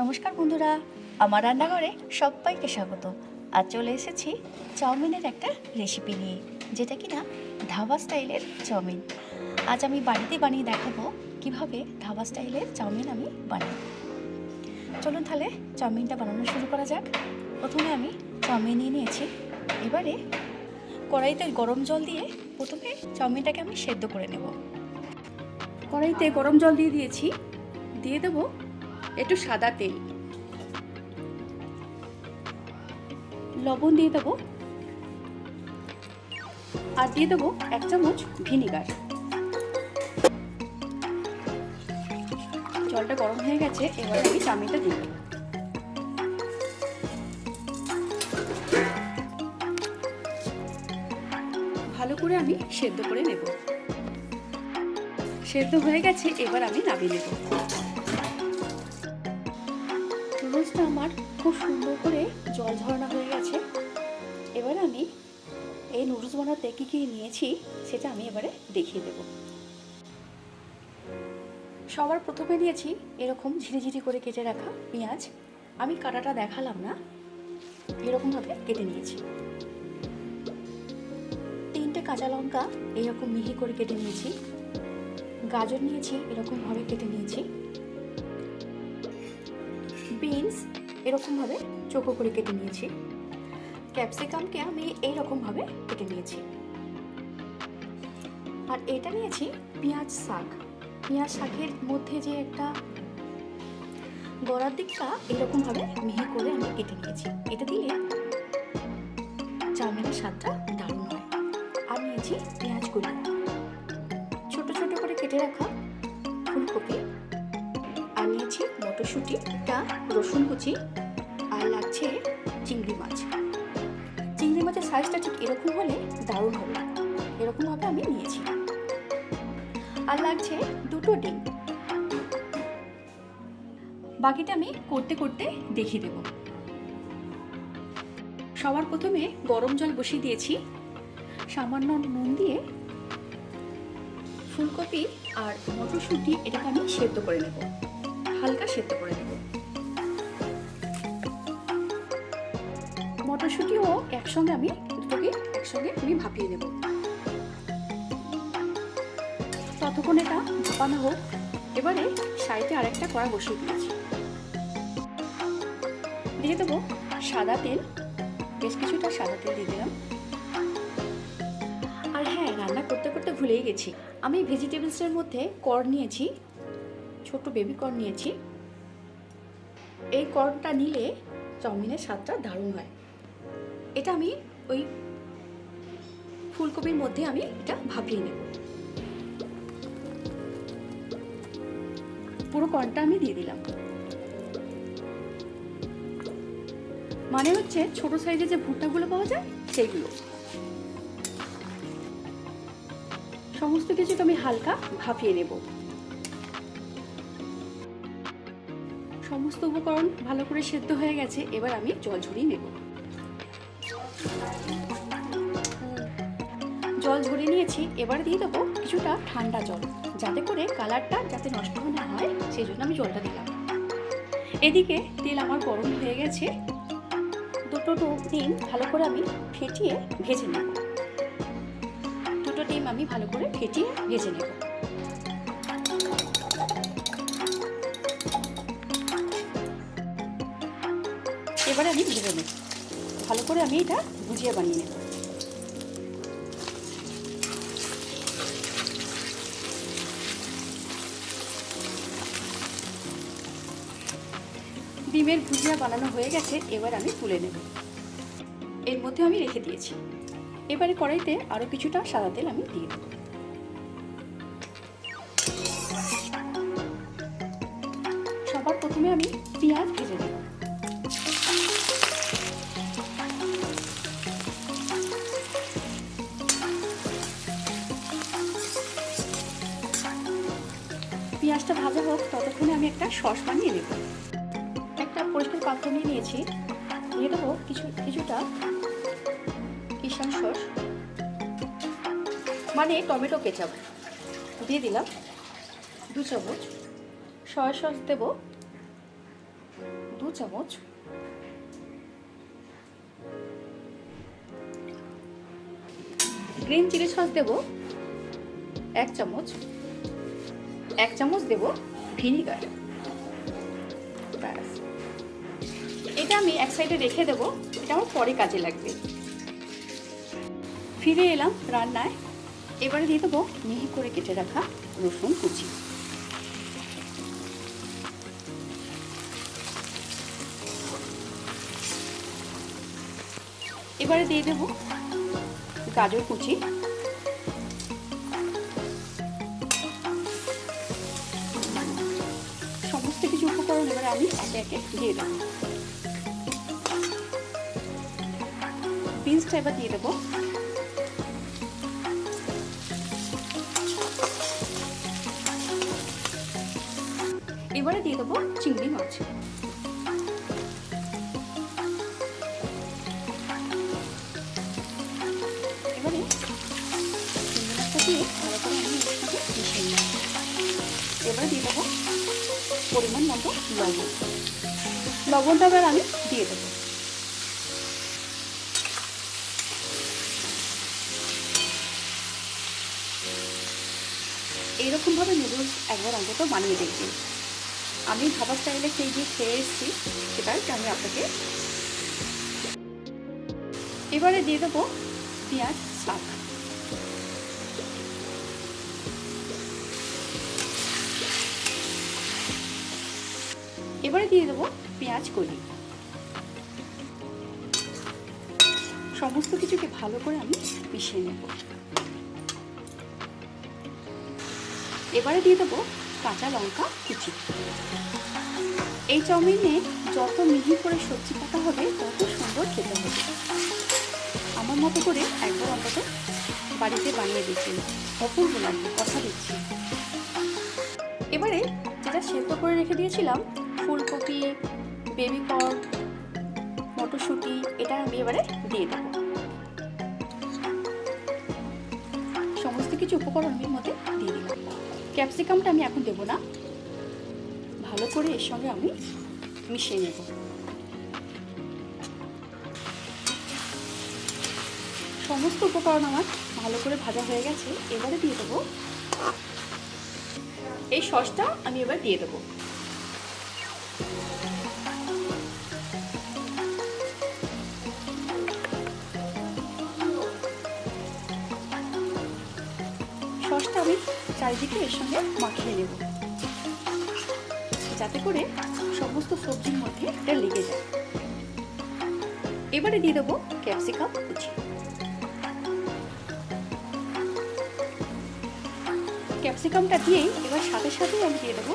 নমস্কার বন্ধুরা, আমার রান্নাঘরে সবাইকে স্বাগত। আর চলে এসেছি চাউমিনের একটা রেসিপি নিয়ে, যেটা কি কিনা ধাবা স্টাইলের চাউমিন। আজ আমি বাড়িতে বানিয়ে দেখাবো কীভাবে ধাবা স্টাইলের চাউমিন আমি বানাই। চলুন তাহলে চাউমিনটা বানানো শুরু করা যাক। প্রথমে আমি চাউমিন নিয়ে নিয়েছি। এবারে কড়াইতে গরম জল দিয়ে প্রথমে চাউমিনটাকে আমি সেদ্ধ করে নেব। কড়াইতে গরম জল দিয়ে দিয়েছি। দিয়ে দেবো একটু সাদা তেল। লবণ দিয়ে দেবো। আর দিয়ে দেবো এক চামচ ভিনিগার। জলটা গরম হয়ে গেছে, এবার আমি চাউমিনটা দিয়ে দেবো। ভালো করে আমি সেদ্ধ করে নেব। সেদ্ধ হয়ে গেছে, এবার আমি নামিয়ে নেব। নুডলসটা আমার খুব সুন্দর করে জল ঝরানো হয়ে গেছে। এবার আমি এই নুডলস বানাতে কী কী নিয়েছি সেটা আমি এবারে দেখিয়ে দেব। সবার প্রথমে নিয়েছি এরকম ঝিরিঝিরি করে কেটে রাখা পেঁয়াজ। আমি কাটাটা দেখালাম না, এরকমভাবে কেটে নিয়েছি। তিনটে কাঁচা লঙ্কা এরকম মিহি করে কেটে নিয়েছি। গাজর নিয়েছি, এরকমভাবে কেটে নিয়েছি। বিনস এরকমভাবে চোখো করে কেটে নিয়েছি। ক্যাপসিকামকে আমি এইরকমভাবে কেটে নিয়েছি। আর এটা নিয়েছি পেঁয়াজ শাক। পেঁয়াজ শাকের মধ্যে যে একটা গড়ার দিকটা এরকমভাবে মিহি করে আমি কেটে নিয়েছি। এটা দিলে চাউমিনের স্বাদটা দারুণ হয়। আর নিয়েছি পেঁয়াজ কুড়ি ছোট ছোট করে কেটে রাখা ফুলকপি। মটরশুঁটিটা রসুন কুচি আর লাগছে চিংড়ি মাছ। চিংড়ি মাছের সাইজটা ঠিক এরকম হলে দারুণ হবে। এরকমভাবে আমি নিয়েছি। আর লাগছে দুটো ডিম। বাকিটা আমি করতে করতে দেখিয়ে দেব। সবার প্রথমে গরম জল বসিয়ে দিয়েছি। সামান্য নুন দিয়ে ফুলকপি আর মটরশুঁটি এটাকে আমি সেদ্ধ করে নেব। হালকা সেদ্ধ করে নেব। মটরশুঁটিও একসঙ্গে আমি দুটোকে একসঙ্গে আমি ভাপিয়ে নেব। ততক্ষণ এটা ভাপানো হোক। এবারে সাইডে আরেকটা কড়া বসিয়ে দিয়েছি। দিয়ে দেবো সাদা তেল। বেশ কিছুটা সাদা তেল দিয়ে দিলাম। আর হ্যাঁ রান্না করতে করতে ভুলেই গেছি। আমি ভেজিটেবলসের মধ্যে কর নিয়েছি। ছোট বেবি কর্ন নিয়েছি। এই কর্নটা নিলে চাউমিনের স্বাদটা দারুণ হয়। এটা আমি ওই ফুলকপির মধ্যে আমি এটা ভাপিয়ে নেব। পুরো কর্নটা আমি দিয়ে দিলাম। মানে হচ্ছে ছোট সাইজের যে ভুট্টাগুলো পাওয়া যায়, সেইগুলো। সমস্ত কিছুকে আমি হালকা ভাপিয়ে নেব। সমস্ত উপকরণ ভালো করে সেদ্ধ হয়ে গেছে, এবার আমি জল ঝরিয়ে নেব। জল ঝরিয়ে নিয়েছি, এবার দিয়ে দেবো কিছুটা ঠান্ডা জল, যাতে করে কালারটা যাতে নষ্ট না হয় সেই জন্য আমি জলটা দিলাম। এদিকে তেল আমার গরম হয়ে গেছে। দুটো ডিম ভালো করে আমি ফেটিয়ে ভেজে নেব। দুটো ডিম আমি ভালো করে ফেটিয়ে ভেজে নেব। এবারে আমি ভেজে নেব। ভালো করে আমি এটা ভুজিয়ে বানিয়ে নেব। ডিমের ভুজিয়া বানানো হয়ে গেছে, এবার আমি তুলে নেব। এর মধ্যে আমি রেখে দিয়েছি। এবারে কড়াইতে আরও কিছুটা সাদা তেল আমি দিয়ে দেবো। পেঁয়াজটা ভাজা হোক, ততক্ষণে আমি একটা সস বানিয়ে নেব। একটা পরিষ্কার পাত্র নিয়ে নিয়েছি। দিয়ে দেবো কিছু, কিছুটা কিষান সস মানে টমেটো কেচাপ। দিয়ে দিলাম দু চামচ সয়া সস দেবো। দু চামচ গ্রিন চিলি সস দেব। এক চামচ এক চামচ দেব ভিনিগার। ব্যাস। এটা আমি এক সাইডে রেখে দেব, এটা আমার পরে কাজে লাগবে। ফিরে এলাম রান্নায়। এবারে দিয়ে দেবো মিহি করে কেটে রাখা রসুন কুচি। এবারে দিয়ে দেবো গাজর কুচি। আমি একে একে দিয়ে দেবো। বিনসটা এবার দিয়ে দেবো। এবারে দিয়ে দেবো চিংড়ি মাছ। পরিমাণ মতো লবণ। লবণটা এবার আমি দিয়ে দেবো। এইরকমভাবে নুডলস একবার অন্তত বানিয়ে দেখবেন। আমি ধাবা স্টাইলে সেই দিয়ে খেয়ে এসেছি, সেটাই আমি আপনাকে এবারে দিয়ে দেবো পেঁয়াজ শাক এবারে দিয়ে দেবো পেঁয়াজ কলি। সমস্ত কিছুকে ভালো করে আমি মিশিয়ে নেব। এবারে দিয়ে দেবো কাঁচা লঙ্কা কুচি। এই চাউমিনে যত মিহি করে সবজি কাটা হবে, তত সুন্দর খেতে হবে। আমার মতো করে একবার অন্তত বাড়িতে বানিয়ে দেখুন অপূর্ব লাগবে কথা দিচ্ছি। এবারে যেটা সেদ্ধ করে রেখে দিয়েছিলাম ফুলকপি বেবি কর্ন মটরশুঁটি, এটা আমি এবারে দিয়ে দেবো। সমস্ত কিছু উপকরণ আমি মধ্যে দিয়ে দিলাম। ক্যাপসিকামটা আমি এখন দেবো না। ভালো করে এর সঙ্গে আমি মিশিয়ে নেব। সমস্ত উপকরণ আমার ভালো করে ভাজা হয়ে গেছে। এবারে দিয়ে দেবো। এই সসটা আমি এবার দিয়ে দেবো। চারিদিকে এর সঙ্গে মাখিয়ে নেব। যাতে করে সমস্ত সবজির মধ্যে এটা লেগে যায়। এবারে দিয়ে দেবো ক্যাপসিকাম কুচি। ক্যাপসিকামটা দিয়েই এবার সাথে সাথেই আমি দিয়ে দেবো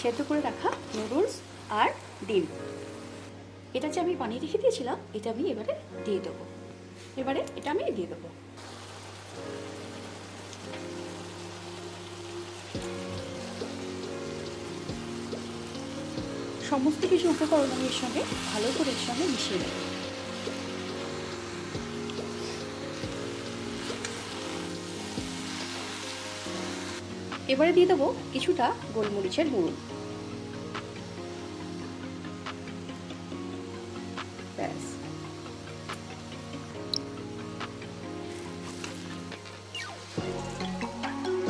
সেদ্ধ করে রাখা নুডলস আর ডিম। এটা যে আমি বানিয়ে রেখে দিয়েছিলাম, এটা আমি এবারে দিয়ে দেবো। এবারে এটা আমি দিয়ে দেবো। সমস্ত কিছু উপকরণ আমি এর সঙ্গে ভালো করে এর সঙ্গে মিশিয়ে দেবো এবারে দিয়ে দেবো কিছুটা গোলমরিচের গুঁড়ো।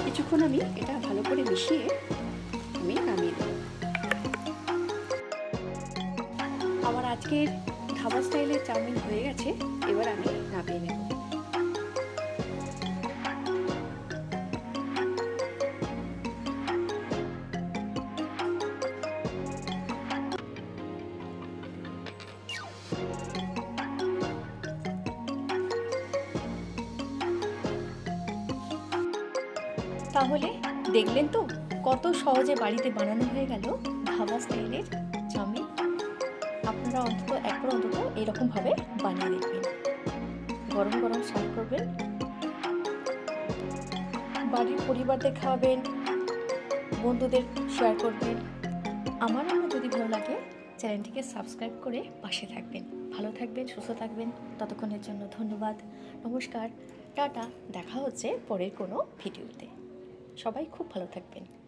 কিছুক্ষণ আমি এটা ভালো করে মিশিয়ে আজকের ধাবা স্টাইলের চাউমিন হয়ে গেছে, এবার আমি নামিয়ে নেব। তাহলে দেখলেন তো কত সহজে বাড়িতে বানানো হয়ে গেল ধাবা স্টাইলের আপনারা অন্তত একবার অন্তত এরকমভাবে বানিয়ে দেখবেন। গরম গরম সার্ভ করবেন। বাড়ির পরিবারদের খাওয়াবেন। বন্ধুদের শেয়ার করবেন। আমার রান্না যদি ভালো লাগে, চ্যানেলটিকে সাবস্ক্রাইব করে পাশে থাকবেন। ভালো থাকবেন, সুস্থ থাকবেন। ততক্ষণের জন্য ধন্যবাদ। নমস্কার। টাটা। দেখা হচ্ছে পরের কোনো ভিডিওতে সবাই খুব ভালো থাকবেন।